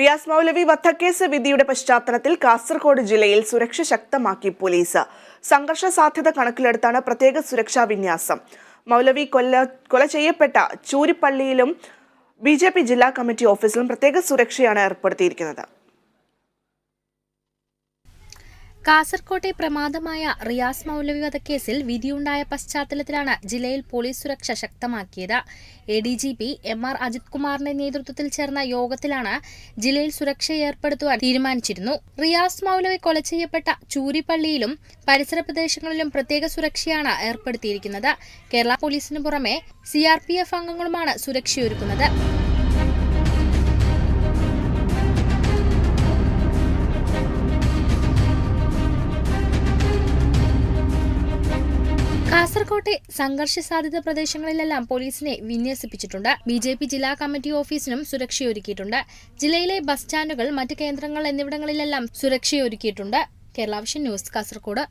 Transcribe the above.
റിയാസ് മൗലവി വധക്കേസ് വിധിയുടെ പശ്ചാത്തലത്തിൽ കാസർഗോഡ് ജില്ലയിൽ സുരക്ഷ ശക്തമാക്കി പോലീസ്. സംഘർഷ സാധ്യത കണക്കിലെടുത്താണ് പ്രത്യേക സുരക്ഷാ വിന്യാസം. മൗലവി കൊല്ല കൊല ചെയ്യപ്പെട്ട ചൂരിപ്പള്ളിയിലും ബി ജില്ലാ കമ്മിറ്റി ഓഫീസിലും പ്രത്യേക സുരക്ഷയാണ് ഏർപ്പെടുത്തിയിരിക്കുന്നത്. കാസർകോട്ടെ പ്രമാദമായ റിയാസ് മൗലവി വധക്കേസിൽ വിധിയുണ്ടായ പശ്ചാത്തലത്തിലാണ് ജില്ലയിൽ പോലീസ് സുരക്ഷ ശക്തമാക്കിയത്. A D G P M R Ajith കുമാറിന്റെ നേതൃത്വത്തിൽ ചേർന്ന യോഗത്തിലാണ് ജില്ലയിൽ സുരക്ഷ ഏർപ്പെടുത്തുവാൻ തീരുമാനിച്ചിരുന്നു. റിയാസ് മൗലവി കൊല ചെയ്യപ്പെട്ട ചൂരിപ്പള്ളിയിലും പരിസര പ്രദേശങ്ങളിലും പ്രത്യേക സുരക്ഷയാണ് ഏർപ്പെടുത്തിയിരിക്കുന്നത്. കേരള പോലീസിനു പുറമെ സി ആർ പി എഫ് അംഗങ്ങളുമാണ് സുരക്ഷയൊരുക്കുന്നത്. കാസർകോട്ടെ സംഘർഷ സാധ്യത പ്രദേശങ്ങളിലെല്ലാം പോലീസിനെ വിന്യസിപ്പിച്ചിട്ടുണ്ട്. ബി ജെ പി ജില്ലാ കമ്മിറ്റി ഓഫീസിനും സുരക്ഷയൊരുക്കിയിട്ടുണ്ട്. ജില്ലയിലെ ബസ് സ്റ്റാൻഡുകൾ മറ്റ് കേന്ദ്രങ്ങൾ എന്നിവിടങ്ങളിലെല്ലാം സുരക്ഷയൊരുക്കിയിട്ടുണ്ട്. കേരളാവിഷൻ ന്യൂസ് കാസർകോട്.